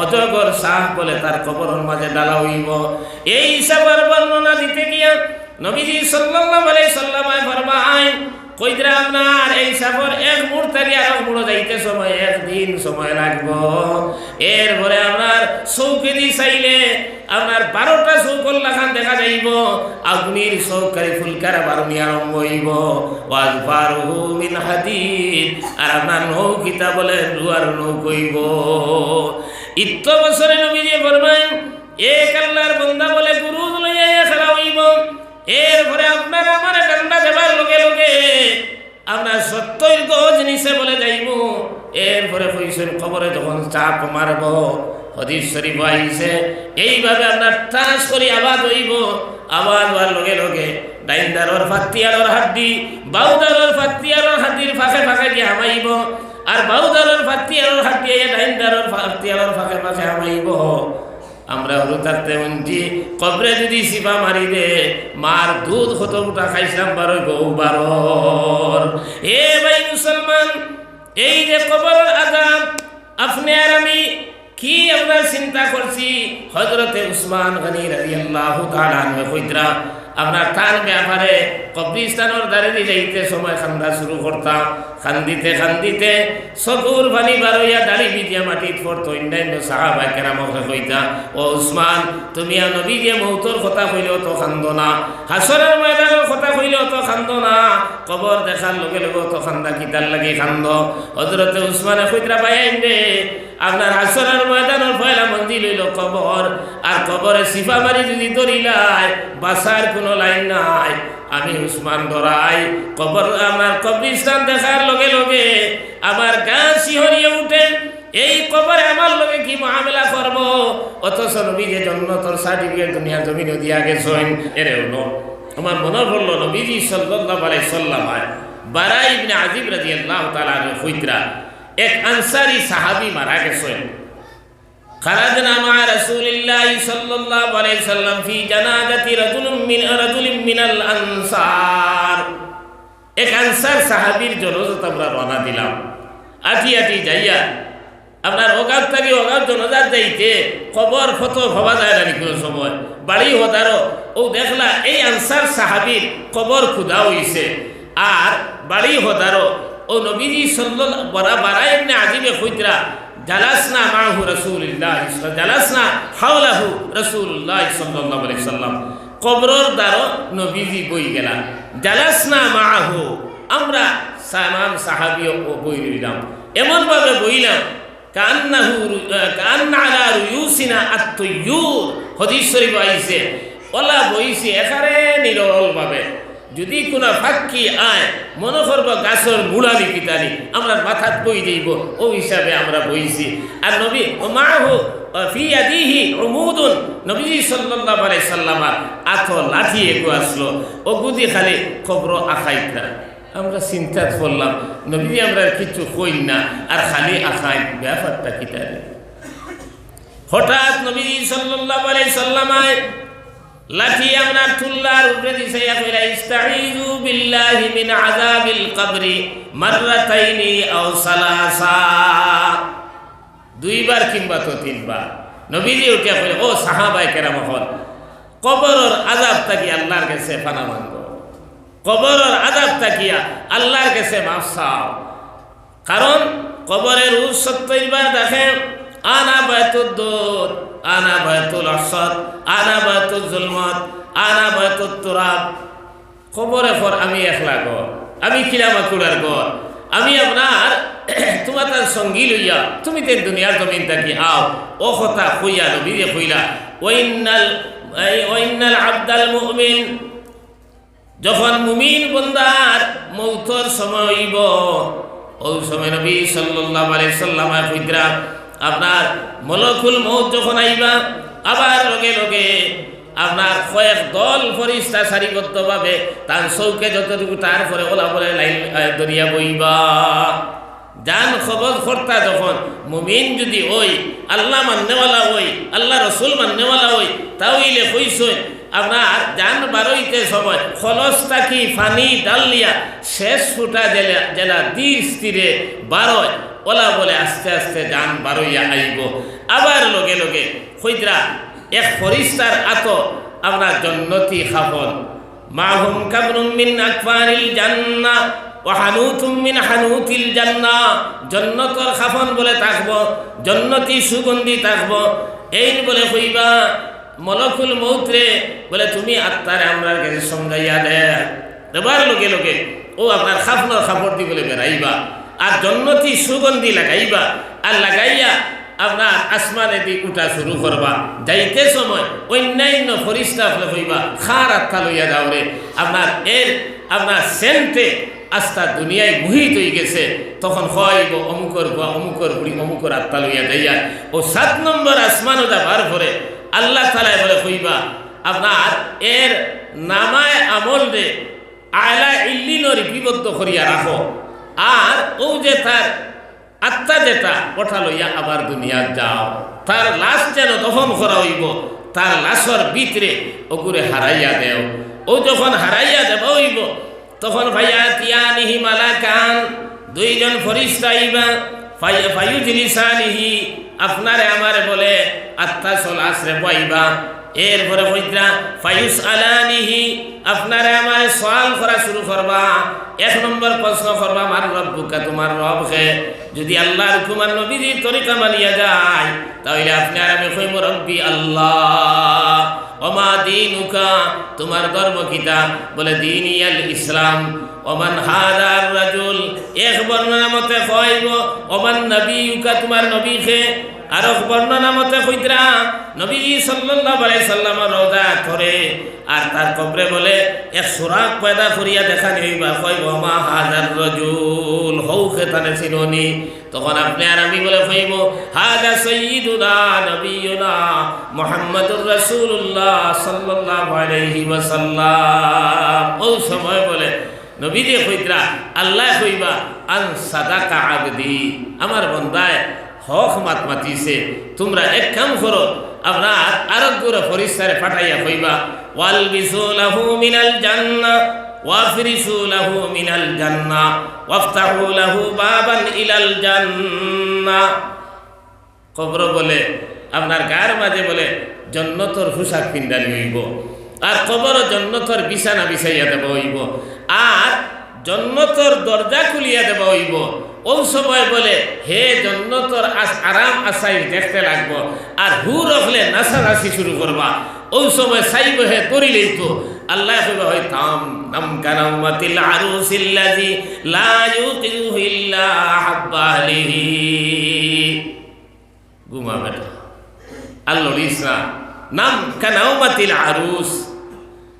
অজগর শাহ বলে তার কবরের মাঝে ডালা হইব। এই হিসাবের বর্ণনা দিতে গিয়া নবীজি সাল্লাল্লাহু আলাইহি সাল্লামায় ফরমায় কইদরা আপনার এই সাফর এক থেকে আর এক মুড়ো যাইতে সময়, একদিন সময় লাগবো। এরপরে আপনার চৌকেদি চাইলে আপনার বারোটা চৌকল লাখান দেখা যাইব। আগুনির চৌকারি ফুলকার বারুনি আরম্ভ হইব। ওয়াজ বারহু মিন হাদিদ। আর আপনার নৌকিতা বলে দুয়ার নৌ কইব ইত্য বছরে নবী যে ফরমায় এক আল্লাহর বন্দা বলে গুরু লইয়া খেলা হইব। এরপরে আপনার আমার ডান্ডা দেবার লগে লগে আপনার সত্তর গজ নিচে বলে যাইব। এরপরে কইছেন খবরে যখন চাপ মারব, হদিস শরীফ আইছে, এইভাবে আপনার ট্রান্স করি, আবাদ হইব। আবাদ হওয়ার লগে লগে ডাইন্দারর ফাতিয়ালর হাড্ডি বাউদারর ফাতিয়ালর হাড্ডির ফাঁকে ফাঁকে গিয়ে হামাইব। আর বাউদারর ফাতিয়ালর হাড্ডি ডাইন্দারর ফাতিয়ালর ফাঁকে ফাঁকে হামাইব। আমরা হলো থাকতে মঞ্জি কবরে যদি সিপা মারি দে, মার দুধ কত গোটা খাইছিলাম বারো বউ বারর। এ ভাই মুসলমান, এই যে কবর আজাব, আপনি আর আমি কি আমরা চিন্তা করছি? হজরতে উসমান গনি রাজি আল্লাহ কইতরা আপনার তার ব্যাপারে কবরিস্তানোর দ্বারে যাইতে সময় খান্দা শুরু করতাম। খান্দিতে খান্দিতে চকুর পানি বারইয়া দাড়ি বিদিয়া মাটিত পড়তো। অন্যান্য সাহাবা কেরামকে কইতা ও উসমান, তুমি নবী যে মৌতর কথা কইলেও তো খান্দ না। হাসরের ময়দানের কথা কইলেও তো খান্দ না। কবর দেখার লগে লগে তো খান্দা কিতার লাগে খান্দ। হজরতে উসমানে কইতরা পাইন আপনার হাসরের ময়দানের পয়লা মন্দির লইল কবর। আর কবরে সিফা মারি যদি ধরিলাই বাসার কোনো লাইন নাই। আমি উসমান ধরাই, কবর আমার কবরিস্তান দেখার লগে লগে আমার গা শিহরিয়ে উঠে, এই কবরে আমার লগে কি মহামেলা করব? অথচ নবী যে জন্ম, তোর সার্টিফিকেট দুনিয়া জমিনে দিয়া গেছেন। এরে হলো, আমার মনে পড়ল নবীজি সাল্লাল্লাহু আলাইহি সাল্লাম বারা ইবনে আজিব রাদিয়াল্লাহু তাআলা আনহু এক আনসারি সাহাবী মারা গেছেন خرجنا مع رسول الله صلى الله عليه وسلم في جنازة رجل من رجل من الأنصار এক আনসার সাহাবীর জনজাত আমরা রওনা দিলাম আটি আটি যাইয়া আপনার অগাধ থাকি অগাধ জনজাত যাইতে খবর ফত ভাবা যায় না কোনো সময় বাড়ি হতারো ও দেখলা এই আনসার সাহাবীর কবর খুদা হইছে আর বাড়ি হতারো ও নবীজি সল্ল বরা এমনি আজিবে খুঁজরা জালাসনা মাহু রসুল্লাহ জালাসনা হাওলাহু রসুল্লাহ সাল্লাল্লাহু আলাইহি সাল্লাম কবরর দ্বারো নবীজি বই গেলাম। জালাসনা মাহু, আমরা সামান সাহাবীও বই রইলাম এমনভাবে বইলাম, কান্নাহু কান্না আলা রুয়ুসিনা আত্তয়ুর হদিস শরীফ আইছে। ওলা বইছে এখানে নিরলভাবে। যদি কোনো ফাঁকি আয় মনে করব গাছর গুড়ালি পিতালি আমরা মাথাত বই দিব ও হিসাবে আমরা বইছি। আর নবী, ও মা হো ফি আদিহি উমুদুন। নবীজি সাল্লাল্লাহু আলাইহি সাল্লামার আত লাঠি আসলো। খালি খবর আমরা করলাম আমরা কিছু না, আর খালি ব্যাপারটা হঠাৎ নবীজি সাল্লামায় লাঠি দিছে দুইবার কিংবা তো তিনবার। নবীজি উঠে কইলে, ও সাহাবায়ে কেরাম হল, কবরের আযাব তাকি আল্লাহর কাছে ফানা মানব? কবরের আযাব তাকিয়া আল্লাহর কাছে মাফ কারণ কবরের উস সত্তর বার দেখেন আনা বায়তুল দুধ আনা বায়তুল অসদ আনা বায়তুল জুলমত, আনা বায়তুল তুরাব খবরে পর আমি একলা গর আমি কিরামা কুড়ার গর আমি আপনার তোমার তার সঙ্গী লইয়া, তুমি তেন দুনিয়ার জমিন থাকি, আও। ও কথা কইয়া নবী যে কইলা ওইনাল ওইনাল আব্দাল মুমিন। যখন মুমিন বন্দার মৌতর সময় হইব, ওই সময় নবী সাল্লাল্লাহু আলাইহি সাল্লাম কইতরা আপনার মলকুল মৌত যখন আইবা, আবার লগে লগে আপনার কয়েক দল ফরিস্তা সারিবদ্ধভাবে তার চৌকে যতটুকু তারপরে ওলা বলে লাইন দরিয়া বইবা। যান খবর কর্তা যখন মুমিন যদি ওই, আল্লাহ মান্যওয়ালা ওই, আল্লাহ রসুল মান্যওয়ালা ওই তাহলে কইসই, আপনার যান বারোইতে সময় খলসটা কি ফানি ডালিয়া শেষ ফুটা জেলা জেলা দি স্থিরে বারোয় ওলা বলে আস্তে আস্তে যান বারইয়া আইব। আবার লগে লগে হইদ্রা এক ফরিস্তার আত, আপনার জন্নতি খাফন। মাহুম কাবরুম মিন হানুতিল জান্না। জন্নতর খাফন বলে থাকব, জন্নতি সুগন্ধি থাকব। এই বলে কইবা মলকুল মৌত্রে বলে, তুমি আত্মারে আমরা কাছে সমঝাইয়া দে। এবার লোকে লোকে ও আপনার খাফনর খাপড় দি বলে বেড়াইবা। আর জন্নতি সুগন্ধি লাগাইবা আর লাগাইয়া আপনার আসমানে দি উঠা শুরু করবা। যাইতে সময় অন্যান্য ফরিস্তা হইবা, খার আত্মা লইয়া যাও রে। আপনার এর, আপনার সেন্টে আস্থা দুনিয়ায় মুহিত হয়ে গেছে। তখন হইব অমুকর বা অমুকর বুড়ি অমুকর আত্মা লইয়া যাইয়া। ও সাত নম্বর আসমানও যাবার পরে আল্লাহ তালায় বলে হইবা, আপনার এর নামায় আমল রে আয়লা ইল্লিনর লিপিবদ্ধ করিয়া রাখো। আর ও যে তার আত্মা যেটা ওঠা লইয়া আবার দুনিয়া যাও। তার লাশ যেন দহন করা হইব, তার লাশর ভিতরে ওগুরে হারাইয়া দেও। ও যখন হারাইয়া দেব হইব, তখন ভাইয়া তিয়া নিহি মালা কান দুইজন ফরিস্তা আইবা ফায়ু জিনিসানিহি আপনারে আমারে বলে আত্মা চল আশ্রে পাইবা এরপরে ফায়ুস আলানিহি, আপনারে আমারে সওয়াল করা শুরু করবা। এক নম্বর প্রশ্ন করবা আমার রব্বুকা, তোমার রব হে যদি আল্লাহর হুকুমার নবীজির তরিকা মানিয়া যায়, তাহলে আপনি আর আমি কইব রব্বি আল্লাহ। ওমা দিনুকা, তোমার ধর্ম কিতা? বলে দিনিয়াল ইসলাম। ওমান হাদার রাজুল, এক বর্ণনা মতে কইব, ওমান নবীকা তোমার নবী খে আর বর্ণনা মতে কইতরা নবীজি সাল্লাল্লাহু আলাইহি সাল্লামের রোজা করে আর তার কবরে বলে, এক সুরাক পয়দা করিয়া দেখা নিবা কইব, মা হাজার রাজুল হৌ খেতানে চিননি তখন আপনি আর আমি বলে কইব, হাজা সৈয়দুনা নবীনা মুহাম্মদুর রাসূলুল্লাহ সাল্লাল্লাহু আলাইহি ওয়াসাল্লাম। ওই সময় বলে, নবীজি কইতরা আল্লাহ কইবা, আন সাদাকা আবদি, আমার বন্দায় হক মাত মাতিছে তোমরা এক কাম করো, আপনার আরোগ্যর ফরিস্তারে পাঠাইয়া কইবা ওয়াল বিসুলাহু মিনাল জান্নাহ, ওয়াফরিসু লাহু মিনাল জান্নাহ, ওয়াফতাহু লাহু বাবান ইলাল জান্নাহ। কবর বলে, আপনার গায়ের মাঝে বলে, জন্নতর পোশাক পিন্ডালি হইব। আর কবর জন্নতর বিছানা বিছাইয়া দেব হইব। আর জন্নতর দরজা খুলিয়া দেব হইব। ও সময় বলে, হে জন্নতর আস- আরাম আসাই দেখতে লাগবো। আর হু রখলে নাচানাচি শুরু করবা। ওই সময় সাইব হে করিলেই তো আল্লাহ কইবা হয় তাম নাম কারামাতিল আরুসিল্লাজি লা ইউকিজুহু ইল্লা হাব্বা আলিহি ঘুমা বেটা আল্লাহ ইসরা, নাম কানাউমাতিল আরুস।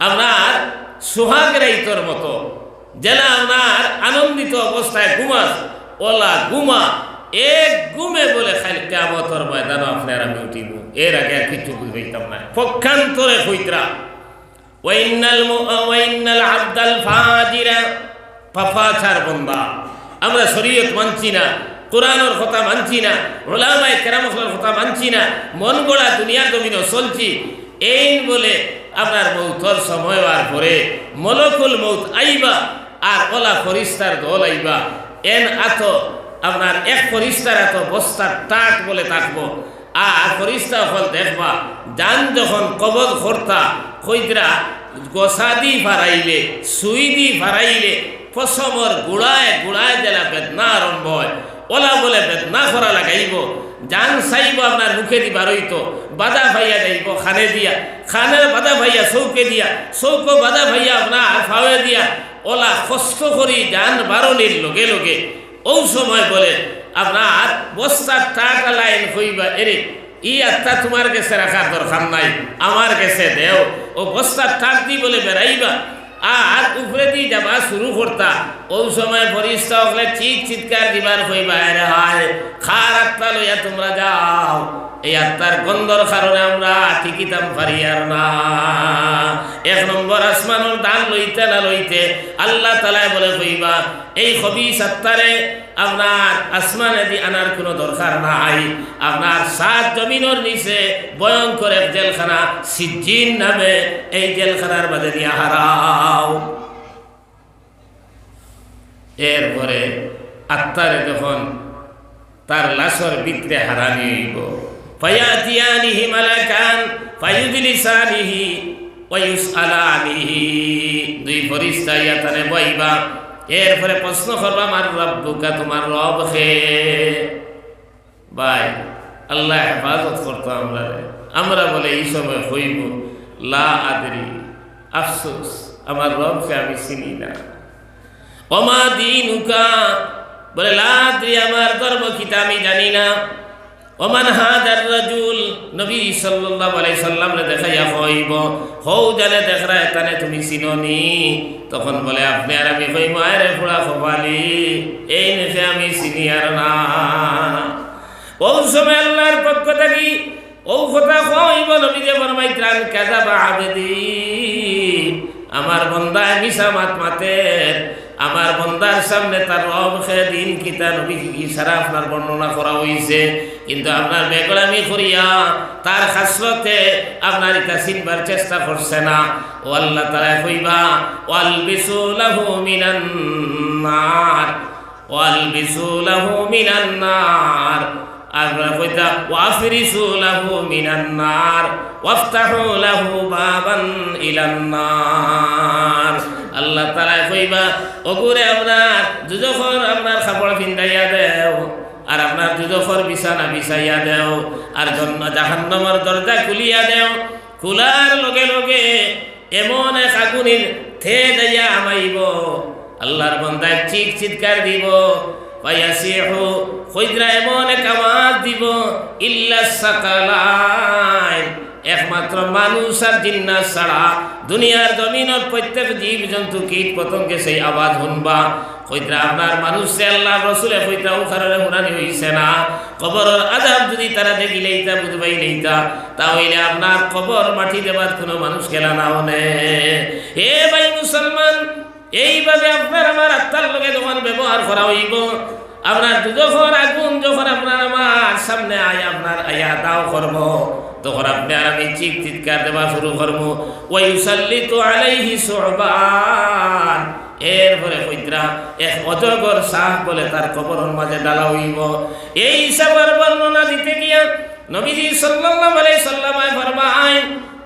আপনার সোহাগের ইতর মতো, যেন আপনার আনন্দিত অবস্থায় ঘুমাস। ওলা গুমা, এক ঘুমে বলে খালি কেমতর ময়দানও আপনার আমি উঠিব। এর আগে আর কিছু বুঝবাইতাম না। পক্ষান্তরে হইতরা ওয়াইনাল ওয়াইনাল আব্দাল ফাজিরা। পাপাচার বন্দা, আমরা শরীয়ত মানছি না, কোরআনের কথা মানছি না ওলামায় কেরামসলার কথা মানছি না, মন গড়া দুনিয়ার জমিনও চলছি। এই বলে, আপনার মৌতর সময় হওয়ার পরে মলকুল মৌত আইবা, আর ওলা ফরিস্তার দল আইবা। এন আত, আপনার এক ফরিস্তার এত বস্তার টাক বলে থাকব। আর ফরিস্তা ফল দেখবা, যান যখন কবজ খর্তা খৈদরা গোসাদি ফারাইলে, সুইদি ফারাইলে, পশমর গুড়ায় গুড়ায় জেলা বেদনা আরম্ভ হয়। ওলা বলে বেদনা করা লাগাইব। জান চাইব আপনার মুখে দি বারইতো বাদা ভাইয়া যাইব খানে দিয়া। খানের বাদা ভাইয়া চৌকে দিয়া। চৌক বাদা ভাইয়া আপনার ফাওয়ে দিয়া। ওলা কষ্ট করি জান বারণির লগে লগে। ও সময় বলে আপনার বস্তার টাকা লাইন হইবা এরে ই আত্মা তোমার কাছে রাখার দরকার নাই আমার কাছে দেও। ও বস্তার টাক দি বলে বেড়াইবা আর উপরে দিয়ে যাবা শুরু করতা ওই সময় ফরিস্তা হলে চিৎ চিৎকার দিবার হইবা আরে হায়। খার আত্মা লইয়া তোমরা যাও। এই আত্মার গন্ধর কারণে আমরা টিকিতাম পারি আর না। এক নম্বর আসমানোর দান লইতে না লইতে আল্লাহ তালায় বলে কইবা এই খবিস আত্মারে আপনার আসমানে দি আনার কোনো দরকার নাই। আপনার সাত জমিনের নিচে ভয়ঙ্কর এক জেলখানা, সিজ্জিন নামে এই জেলখানার মাঝে নিয়ে হারাও। এরপরে আত্মারে যখন তার লাশর ভিতরে হারানি হইব। ফায়াতিয়ানিহি মালাকান ফায়ুদলিসানিহি ওয়ায়ুসআলানিহি দুই ফরিস্তা ইয়াতানে বইবা, এরপরে প্রশ্ন করবা আমার রব্বুকা, তোমার রব হে ভাই, আল্লাহ হেফাজত করতো আমরা আমরা বলে, এই সময় হইব, লা আদরি, আফসোস, আমার রবকে আমি চিনি না। অমা দিন উকা বলে, লাদ্রি, আমার ধর্ম কিতা আমি জানি না। ওমান হাদার রাজুল, নবী সাল্লাল্লাহু আলাইহি সাল্লাম রে দেখাইয়া কইব হৌ জানে দেখরা এতানে তুমি চিননি। তখন বলে, আপনি আর আমি কইব আরে ফুড়া কপালি এই নেছে আমি চিনি আর না। ও সময় আল্লাহর পক্ষ থাকি ও কথা কইব নবী যে ফরমাইত্রান কাযাবা আবেদি। আমার বন্দায় মিশা মাত মাতের। আমার বন্দার সামনে তার রব খেয়ে দিন কিতা নবী কি সারা আপনার বর্ণনা করা হইছে। কিন্তু আপনার বেগলামি করিয়া তার খাসরতে আপনার ইটা চিনবার চেষ্টা করছে না। ও আল্লাহ তারা কইবা ওয়াল বিসুলাহু মিনান নার ওয়াল বিসুলাহু মিনান নার। কইতা, ওয়াফরিসু লাহু মিনান নার, ওয়াফতাহু লাহু বাবান আল্লাহ তাআলা কইবা, ওগুরে আপনার দুজখর আপনার খাপড় পিন্দাইয়া দেও, আর আপনার দুজখর বিছানা বিছাইয়া দেও, আর জন্ম জাহান্নামের দরজা খুলিয়া দেও। খোলার লগে লগে এমন এক আগুনের থে যাইয়া আমাইব। আল্লাহর বন্দায় চিক চিৎকার দিব। পাইয়াসিহু খৈদরা এমন এক আওয়াজ দিব, ইল্লা সাকালাইন একমাত্র মানুষ আর জিন্নাত ছাড়া দুনিয়ার জমিনের প্রত্যেক জীব জন্তু কীট পতঙ্গে সেই আওয়াজ শুনবা কইতরা আপনার মানুষ আল্লাহ রসুলে কইতরা উখারে হুরানি হইছে না। কবরের আজাব যদি তারা দেখিলে ইতা বুঝবাই নেইতা তাহলে আপনার কবর মাটি দেবার কোনো মানুষ খেলা না। হনে হে ভাই মুসলমান, এইভাবে আপনার আমার আত্মার লগে যখন ব্যবহার করা হইব, আপনার যখন আগুন যখন আপনার আমার সামনে আয়, আপনার আয়া দাও করব। তখন আপনি আর আমি চিক চিৎকার দেওয়া শুরু করব। ওই সাল্লি তো আলাইহি সোহবান এরপরে কইতরা এক অজগর শাহ বলে তার কবরের মাঝে ডালা হইব। এই হিসাবের বর্ণনা দিতে গিয়া নবীজি সাল্লাল্লাহু আলাইহি সাল্লামায় ফরমায়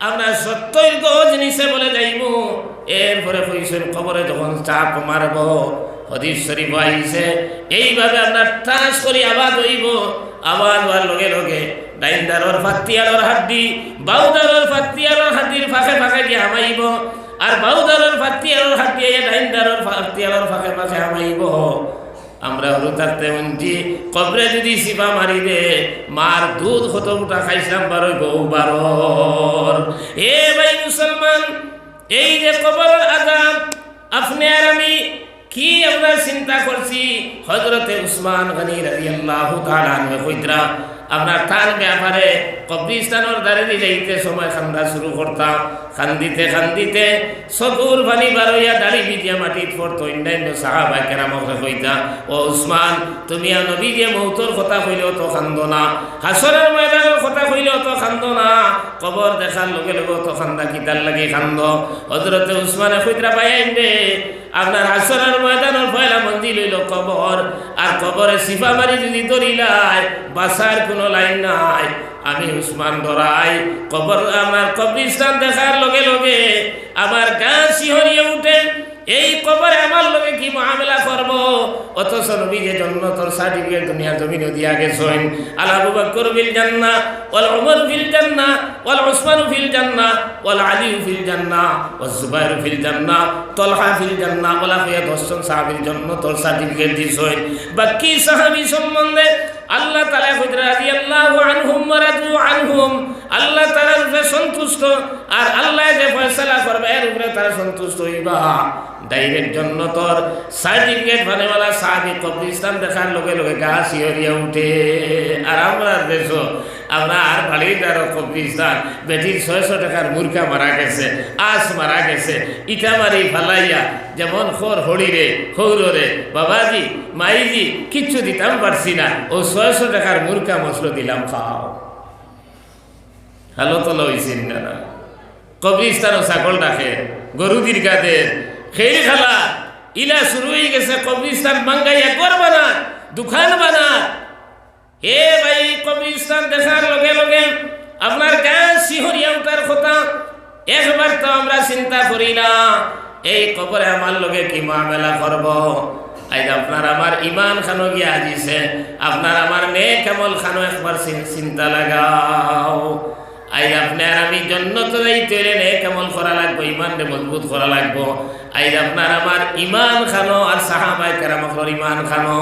আপনার সত্তর গজ নিচে বলে যাইব। এরপরে কইছেন খবরে যখন চাপ মারব, হদিস শরীফ আইছে, এইভাবে আপনার ঠাস করি, আবাদ হইব। আবাদ হওয়ার লগে লগে ডাইন্দারর ফাতিয়ারর হাড্ডি, বাউদারর ফাতিয়ারর হাড্ডির ফাঁকে ফাঁকে গিয়ে হামাইব। আর বাউদারর ফাতিয়ারর হাড্ডি ডাইন্দারর ফাতিয়ারর ফাঁকে ফাঁকে হামাইব। আমরা হলো থাকতে উনছি কবরে যদি সিপা মারি দে, মার দুধ কত উঠা খাইছিলাম বারো বউ বারর এ ভাই মুসলমান, এই যে কবরের আজাব, আপনি আর আমি কি আমরা চিন্তা করছি? হজরতে উসমান গনি রাজি আল্লাহ কইতরা আপনার তার ব্যাপারে কবরিস্তানোর দাঁড়িয়ে যাইতে সময় খান্দা শুরু করতাম। খান্দিতে খান্দিতে চকুর পানি বারইয়া দাড়ি বিদিয়া মাটিত পড়তো অন্যান্য সাহাবা কেরামকে কইতা ও উসমান তুমি আর নবী দিয়ে মৌতর কথা কইলেও তো খান্দ না। হাসরের ময়দানের কথা কইলেও তো খান্দ না। কবর দেখার লগে লগে তো খান্দা কিতার লাগে খান্দ হজরতে উসমানে কইতরা পাই আইনবে আপনার হাসরের ময়দানের পয়লা মন্দির লইল কবর আর কবরে সিফা মারি যদি দরিলাই বাসার কোনো লাইন নাই। আমি উসমান ডরাই কবর আমার কবরিস্তান দেখার লগে লগে আমার গা শিহরিয়ে উঠে, এই কবরে আমার লগে কি মহামেলা করব? অথচ নবী যে জন্য তোর সার্টিফিকেট দুনিয়া জমিন দিয়া গেছেন। আল আবু বকর ফিল জান্নাহ, ওয়াল উমর ফিল জান্নাহ, ওয়াল উসমান ফিল জান্নাহ, ওয়াল আলী ফিল জান্নাহ, ওয়াল জুবাইর ফিল জান্নাহ, তলহা ফিল জান্নাহ ওলা হইয়া দশজন সাহাবীর জন্য তোর সার্টিফিকেট দিছেন। বাকি সাহাবি সম্বন্ধে আল্লাহ তালা রাজি আল্লাহ আনহুম রাদু আনহুম, আল্লাহ তালা রূপে সন্তুষ্ট, আর আল্লাহ যে ফয়সালা করবে, এর উপরে তারা সন্তুষ্ট হইবা। ডাইরেক্ট জন্য তোর সার্টিফিকেট ভালোবালা সাহাবি কবরিস্তান দেখার লগে লগে গা শিহরিয়া উঠে। আর আমরা দেশ আমরা আর বাড়িদার কবরিস্তান বেটির ছয়শো টাকার মূর্খা মারা গেছে আস মারা গেছে। ইটা মারি ফালাইয়া, যেমন খোর হড়িরে হৌরে বাবাজি, মাইজি, কিচ্ছু দিতাম পারছি না। ও ছয়শো টাকার মূর্খা মশলো দিলাম, খাও। হ্যালো তো লইছেন না কবরিস্তানও ছাগল ডাকে, গরু দীর্ঘাদের খেয়ে খেলা, ইলা শুরু হয়ে গেছে কবরিস্তান বাঙ্গাইয়া ঘর বানা দোকান বানা এ ভাই কবরিস্তান দেখার লগে লগে আপনার গান শিহরিয়া উঠার কথা, একবার তো আমরা চিন্তা করি না, এই কবরে আমার লগে কি মামেলা করব? আজ আপনার আমার ইমান খানো গিয়া আজিছে আপনার আমার নে কেমল খানো একবার চিন্তা লাগাও। আজ আপনার আমি জন্য তো যাইতে নে কেমন করা লাগবো, ইমান মজবুত করা লাগবো। আজ আপনার আমার ইমান খানো আর সাহাবাই কেরামকর ইমান খানো।